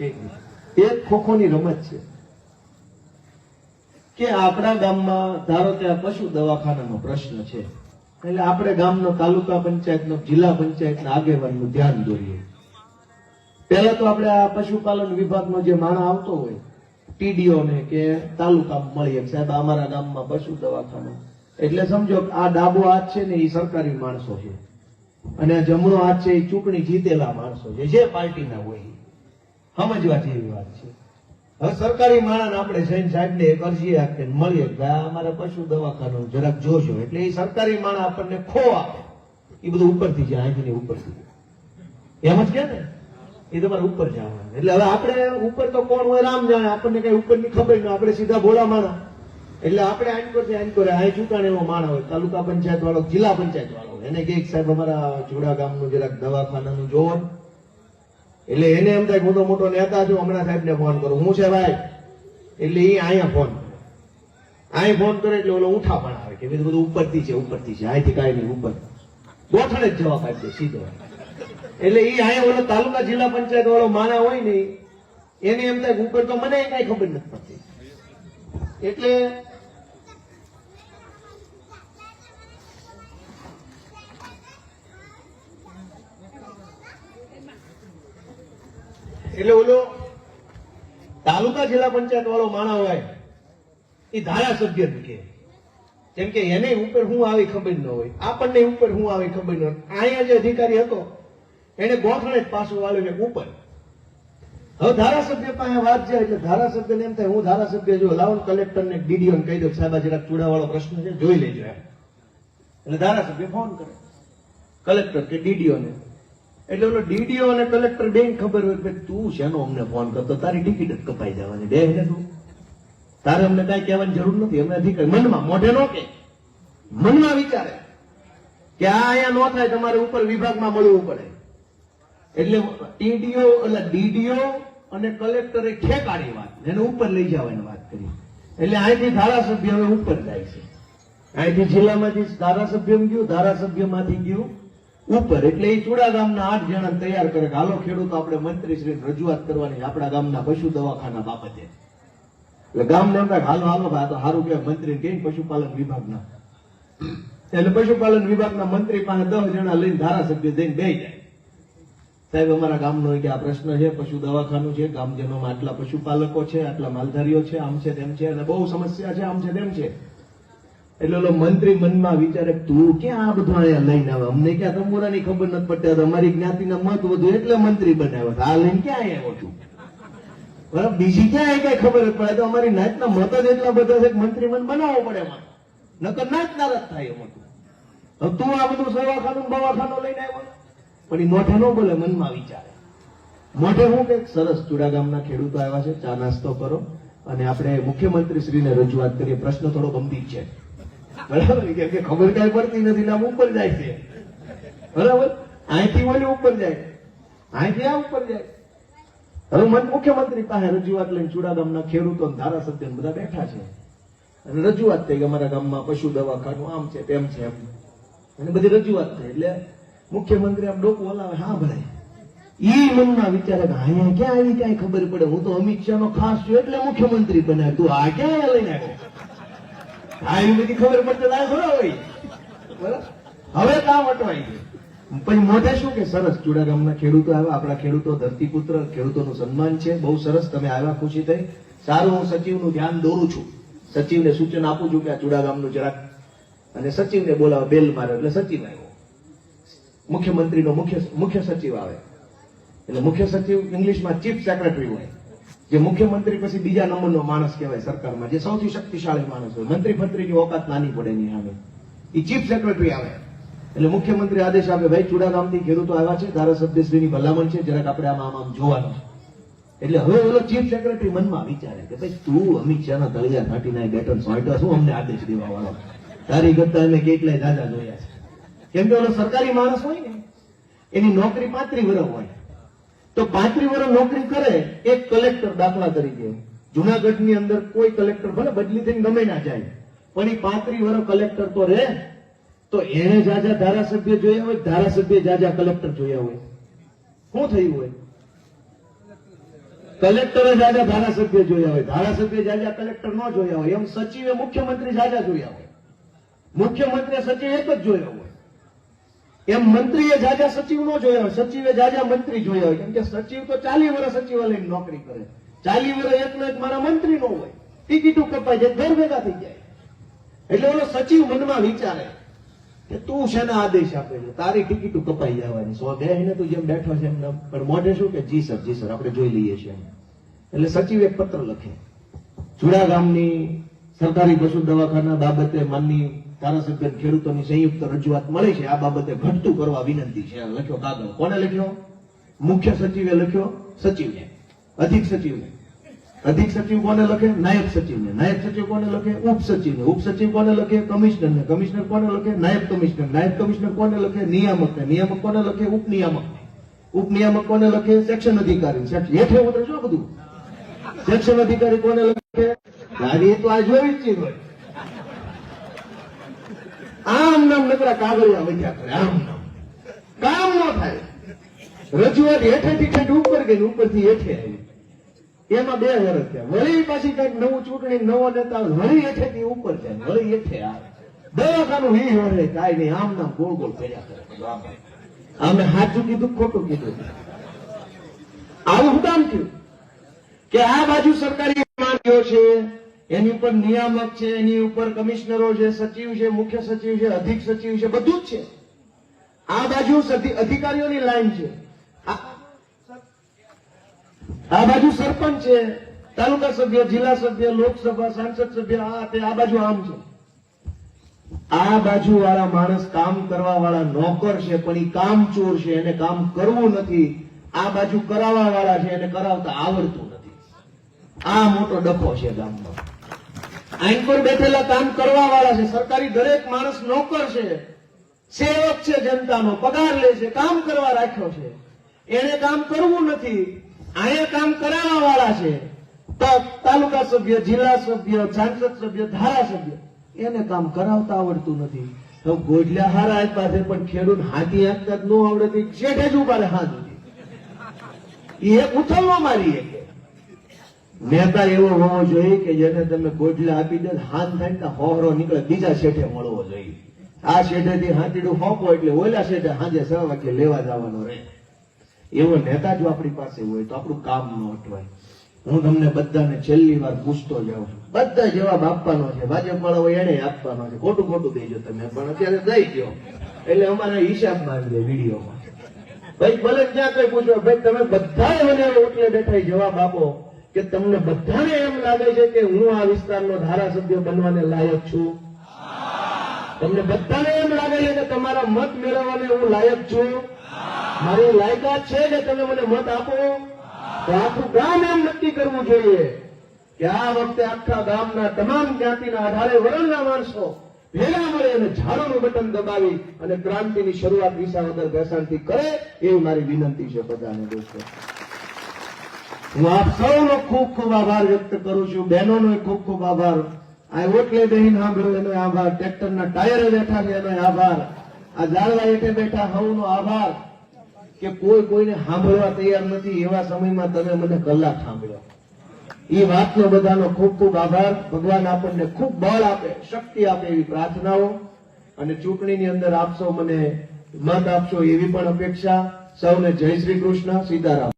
એ ખોખોની રમત છે. કે આપણા ગામમાં, ધારો કે પશુ દવાખાનાનો પ્રશ્ન છે, એટલે આપણે ગામનો તાલુકા પંચાયતનો, જિલ્લા પંચાયતના આગેવાનનું ધ્યાન દોરીએ. પહેલા તો આપણે આ પશુપાલન વિભાગનો જે માણસ આવતો હોય ટીડીઓ ને કે તાલુકા મળીએ. સાહેબ, અમારા ગામમાં પશુ દવાખાનું. એટલે સમજો આ ડાબો હાથ છે ને એ સરકારી માણસો છે. અને જમણો હાથ છે એ ચૂંટણી જીતેલા માણસો છે, જે પાર્ટીના હોય. સમજવા જેવી વાત છે. હવે સરકારી માણસ આપણે સૈન સાહેબ ને એક અરજી આપીને મળીએ ભાઈ અમારે પશુ દવાખાનું જરાક જોજો. એટલે એ સરકારી માણસ આપણને ખો આપે. એ બધું ઉપરથી જાય, અહીંથી ઉપરથી એમ જ કે ને? એ તમારે ઉપર જવાનું. એટલે હવે આપણે ઉપર તો કોણ હોય, રામ જાણે. આપણને કઈ ઉપરની ખબર ન આપણે સીધા ભોળા માણા એટલે આપણે આઈન પરથી આઈન કરે અહીં ચૂંટાણેલો માણા હોય, તાલુકા પંચાયત વાળો જિલ્લા પંચાયત વાળો એને કે સાહેબ, અમારા જોડા ગામનું જરાક દવાખાનાનું જોવો ને. એટલે એને એમ થાય હું તો મોટો નેતા છું, હમણાં સાહેબ ને ફોન કરું. હું છે ભાઈ? એટલે એ અહીંયા ફોન અહીં ફોન કરે એટલે ઓલો ઉઠા પણ આવે કે બધું ઉપરથી છે ઉપરથી છે. અહીંથી કાંઈ નહીં, ઉપર. ગોઠણે જ જવાબ આપી દે સીધો. એટલે એ અહીંયા ઓલો તાલુકા જિલ્લા પંચાયત વાળો માણા હોય ને એને એમ થાય ઉપર તો મને કઈ ખબર નથી પડતી. એટલે એટલે ઓલો તાલુકા જિલ્લા પંચાયત વાળો માણા હોય, એ ધારાસભ્ય કે. જેમ કે એને ઉપર હું આવી ખબર ન હોય, આપણને ઉપર હું આવી ખબર ન હોય. અહીંયા જે અધિકારી હતો, એને ગોઠણે જ પાછું વાળ્યું ઉપર. હવે ધારાસભ્ય પાસે વાત છે, એટલે ધારાસભ્યને એમ થાય, હું ધારાસભ્ય જો લાવો કલેક્ટર ને ડીડીઓ કહી દઉં, સાહેબ જરાક ચૂડાવાળો પ્રશ્ન છે, જોઈ લેજો એમ. એટલે ધારાસભ્ય ફોન કરે. કલેક્ટર કે ડીડીઓ ને. એટલે ઓલો ડીડીઓ અને કલેક્ટર બે ખબર હોય કે તું શેનો અમને ફોન કરતો? તારી ટિકિટ જ કપાઈ જવાની. બે ને. તું તારે અમને કાંઈ કહેવાની જરૂર નથી. અમને અધિકારી. મનમાં મોઢે નો કે. મનમાં વિચારે કે આ અહીંયા નો થાય, તમારે ઉપર વિભાગમાં મળવું પડે. એટલે ટીડીઓ, એટલે ડીડીઓ અને કલેક્ટરે ખેકાડી વાત. એને ઉપર લઈ જવાની વાત કરી. એટલે અહીંથી ધારાસભ્ય હવે ઉપર જાય છે. અહીંથી જિલ્લામાંથી ધારાસભ્યમાં ગયું, ધારાસભ્યમાંથી ગયું. ઉપર. એટલે એ ચુડા ગામના આઠ જણા તૈયાર કરે કે હાલો ખેડૂતો, આપણે મંત્રી શ્રી રજૂઆત કરવાની આપણા ગામના પશુ દવાખાના બાબતે. એટલે ગામને એમ થાય હાલો હાલો ભાઈ તો સારું કહેવાય. મંત્રી કે પશુપાલન વિભાગના. એટલે પશુપાલન વિભાગના મંત્રી પાસે દસ જણા લઈને ધારાસભ્ય દઈને બે જાય. સાહેબ, અમારા ગામનો કે આ પ્રશ્ન છે, પશુ દવાખાનું છે, ગામજનોમાં આટલા પશુપાલકો છે, આટલા માલધારીઓ છે, આમ છે તેમ છે, અને બહુ સમસ્યા છે, આમ છે તેમ છે. એટલે ઓલો મંત્રી મનમાં વિચારે તું ક્યાં આ બધું અહીંયા લઈને આવે? અમને ક્યાં તમોરાની ખબર નથી પડતી. અમારી જ્ઞાતિના મત વધુ એટલે મંત્રી બનાવ્યો આ લઈને ક્યાં આવ્યો છું? બરાબર? બીજી ક્યાં કઈ ખબર પડે. તો અમારી નાતના મત જ એટલા બધા છે મંત્રી મન બનાવવો પડે એમાં. નકર નાચ નારાજ થાય એમાં તું. આ બધું દવાખાનું બવાખાનું લઈને આવ્યો? પણ એ મોઢે ન બોલે, મનમાં વિચારે. મોઢે હું કે સરસ ચુડા ગામના ખેડૂતો આવ્યા છે, ચા નાસ્તો કરો. અને આપણે મુખ્યમંત્રી શ્રીને રજૂઆત કરીએ. પ્રશ્ન થોડો ગંભીર છે. બરાબર? કેમ કે ખબર કઈ પડતી નથી આમ ઉપર જાય છે. બરાબર? અહીંથી ઓલી ઉપર જાય. અહીંથી આ ઉપર જાય. હવે મન મુખ્યમંત્રી પાસે રજૂઆત લઈને ચુડાગામના ખેડૂતો ધારાસભ્ય બધા બેઠા છે. અને રજૂઆત થઈ કે અમારા ગામમાં પશુ દવાખાનું આમ છે તેમ છે એમ. અને બધી રજૂઆત થઈ. એટલે મુખ્યમંત્રી આમ ડોકું હલાવે, હા ભરાય ઈ મનમાં વિચારે કે અહીંયા ક્યાં આવી ક્યાંય ખબર પડે? હું તો અમિત શાહ નો ખાસ છું એટલે મુખ્યમંત્રી બનાવ્યો તું આ ક્યાં લઈને આવ્યો? આ એવી બધી ખબર પડતી ના ખરો હોય? હવે કામ અટવાઈ ગયું. પછી મોઢે શું કે સરસ ચુડા ગામના ખેડૂતો આવ્યા. આપણા ખેડૂતો ધરતીપુત્ર, ખેડૂતોનું સન્માન છે. બહુ સરસ, તમે આવ્યા ખુશી થઈ. સારું, હું સચિવનું ધ્યાન દોરું છું. સચિવને સૂચન આપું છું કે આ ચુડા ગામનું જરાક અને સચિવને બોલાવો, બેલ માર્યો એટલે સચિવ આવ્યો. મુખ્યમંત્રીનો મુખ્ય મુખ્ય સચિવ આવે. એટલે મુખ્ય સચિવ ઇંગ્લિશમાં ચીફ સેક્રેટરી હોય. જે મુખ્યમંત્રી પછી બીજા નંબરનો માણસ કહેવાય સરકારમાં, જે સૌથી શક્તિશાળી માણસ હોય. મંત્રી ફંત્રીની ઓકાત નાની પડે એની આવે એ ચીફ સેક્રેટરી આવે. એટલે મુખ્યમંત્રી આદેશ આપે, ભાઈ, ચુડાગામથી ખેડૂતો આવ્યા છે ધારાસભ્યશ્રીની ભલામણ છે, જરાક આપણે આમ આમ જોવાનું એટલે હવે ઓલો ચીફ સેક્રેટરી મનમાં વિચારે કે, ભાઈ, તું અમિત શાહના તળિયા ઘાટીના બેટન સોંટ્યો શું અમને આદેશ દેવા વાળો? તારી કરતા અમે કેટલાય દાદા જોયા છે. કેમ કે ઓલો સરકારી માણસ હોય ને, એની નોકરી પાંત્રી વર્ષ હોય. તો પાંત્રી વર્ષ નોકરી કરે, એક કલેક્ટર દાખલા તરીકે. જુનાગઢની અંદર કોઈ કલેક્ટર ભલે બદલી થઈને ગમે ના જાય, પણ એ પાંત્રી વર્ષ કલેક્ટર તો રહે. તો એને જાજા ધારાસભ્ય જોયા હોય, ધારાસભ્ય જાજા કલેક્ટર જોયા હોય. શું થયું હોય? કલેક્ટરે જાજા ધારાસભ્ય જોયા હોય, ધારાસભ્ય જાજા કલેક્ટર ન જોયા હોય. એમ સચિવે મુખ્યમંત્રી જાજા જોયા હોય. મુખ્યમંત્રી સચિવ એક જ જોયા હોય. એમ મંત્રીએ જાજા સચિવ નો જોયા સચિવે જાજા મંત્રી જોયા હોય. કેમ કે સચિવ તો ચાલી વર્ષ સચિવાલયની નોકરી કરે ચાલી વર્ષ એકનો એક મારા મંત્રી નો હોય. ટિકિટો કપાય જાય ઘર ભેગા થઈ જાય. એટલે ઓલો સચિવ મનમાં વિચારે કે તું શેના આદેશ આપે છે? તારી ટિકિટો કપાઈ જવાની. સો બેહીને તું જેમ બેઠો છે એમ પણ મોઢે શું કે, જી સર જી સર, આપણે જોઈ લઈએ છીએ એટલે સચિવ પત્ર લખે. જુડા ગામની સરકારી પશુ દવાખાના બાબતે માનની ધારાસભ્ય ખેડૂતોની સંયુક્ત રજૂઆત મળી છે. આ બાબતે ઘટતું કરવા વિનંતી છે. લખ્યો કાગળ. કોને લખ્યો? મુખ્ય સચિવે લખ્યો? સચિવને. અધિક સચિવને. અધિક સચિવ કોને લખે? નાયબ સચિવને. નાયબ સચિવ કોને લખે? ઉપ સચિવને. ઉપ સચિવ કોને લખે? કમિશનરને. કમિશનર કોને લખે? નાયબ કમિશનર. નાયબ કમિશનર કોને લખે? નિયામકને. નિયામક કોને લખે? ઉપ નિયામકને. ઉપ નિયામક કોને લખે? સેક્શન અધિકારી સેક્શન હેઠે ઉતરે બધું સેક્શન અધિકારી કોને લખે? તો આ જોઈ જ ચીજ ભાઈ આમ નામ નકરા કાગળિયા વધ્યા કરે, આમ નામ. કામ ન થાય. રજૂઆત હેઠેથી ઠેઠ ઉપર ગઈ ઉપરથી હેઠે આવી. એમાં બે વર્ષ થયા. વળી પાછી કંઈક નવું ચૂંટણી, નવો નેતા વળી હેઠેથી ઉપર જાય વળી હેઠે આવે. દવાખાનું હી વળે કાંઈ નહીં, આમ નામ ગોળ ગોળ કર્યા કરે. આમ. સાચું કીધું, ખોટું કીધું. આવું શું કામ થયું કે આ બાજુ સરકારી માંગ્યો છે એની ઉપર નિયામક છે, એની ઉપર કમિશનરો છે, સચિવ છે, મુખ્ય સચિવ છે, અધિક સચિવ છે, બધું જ છે. આ બાજુ અધિકારીઓની લાઈન છે. આ બાજુ સરપંચ છે, તાલુકા સભ્ય, જિલ્લા સભ્ય, લોકસભા, સાંસદ સભ્ય, આ તે આ બાજુ આમ છે. આ બાજુ વાળા માણસ કામ કરવા વાળા નોકર છે, પણ એ કામ ચોર છે, એને કામ કરવું નથી. આ બાજુ કરાવવા વાળા છે, એને કરાવતા આવડતું નથી. આ મોટો ડખો છે ગામમાં. આઈન પર બેઠેલા કામ કરવા વાળા છે, સરકારી દરેક માણસ નોકર છે, સેવક છે જનતાનો, પગાર લે છે, કામ કરવા રાખ્યો છે. એને કામ કરવું નથી, અહીંયા કામ કરાવવા વાળા છે તાલુકા સભ્ય, જિલ્લા સભ્ય, સાંસદ સભ્ય, ધારાસભ્ય, એને કામ કરાવતા આવડતું નથી. તો ગોઢલા હારા આપ્યા છે, પણ ખેડૂત હાથી આપતા ન આવડે ઈ શેઠે જ ઊભા હાથ એ ઉથલવા મારી કે નેતા એવો હોવો જોઈએ કે જેને તમે ગોઢલા આપી દે હાથ થાય હોહરો નીકળે, બીજા શેઠે મળવો જોઈએ. આ શેઠેથી હાંટીડું ફોંકો એટલે ઓલા શેઠે હાજે સવા વાગે લેવા જવાનો રહે. એવો નેતા જો આપણી પાસે હોય તો આપણું કામ ન અટવાય. હું તમને બધાને છેલ્લી વાર પૂછતો જાઉં બધા જવાબ આપવાનો છે. ભાજપ વાળા હોય એને આપવાનો છે. ખોટું ખોટું દેજો તમે, પણ અત્યારે દઈ ગયો એટલે અમારા હિસાબમાં આવી જાય વિડીયોમાં. ભાઈ ભલે ક્યાં કઈ પૂછો, ભાઈ તમે બધા મને ઓટલે બેઠા જવાબ આપો. કે તમને બધાને એમ લાગે છે કે હું આ વિસ્તારનો ધારાસભ્ય બનવાને લાયક છું? તમને બધાને એમ લાગે છે કે તમારા મત મેળવવાને હું લાયક છું? મારી લાયકાત છે કે તમે મને મત આપો? તો આખું ગામ એમ નક્કી કરવું જોઈએ કે આ વખતે આખા ગામના તમામ જ્ઞાતિના અઢારે વરણના માણસો ભેગા મળે અને ઝાડુનું બટન દબાવી અને ક્રાંતિની શરૂઆત વિસાવદર બેસાણથી કરે, એવી મારી વિનંતી છે બધાને દોસ્તો. હું આપ સૌનો ખૂબ ખૂબ આભાર વ્યક્ત કરું છું બહેનોનો ખૂબ ખૂબ આભાર. આ ઓટલે બેહીને સાંભળ્યો એનો આભાર. ટ્રેક્ટરના ટાયરે બેઠા એનો આભાર. આ ઝાડવા હેઠે બેઠા સૌનો આભાર કે કોઈ કોઈને સાંભળવા તૈયાર નથી, એવા સમયમાં તમે મને કલાક સાંભળ્યો એ વાતનો બધાનો ખૂબ ખૂબ આભાર. ભગવાન આપણને ખૂબ બળ આપે, શક્તિ આપે એવી પ્રાર્થનાઓ. અને ચૂંટણીની અંદર આપશો મને, મત આપશો એવી પણ અપેક્ષા. સૌને જય શ્રી કૃષ્ણ. સીતારામ.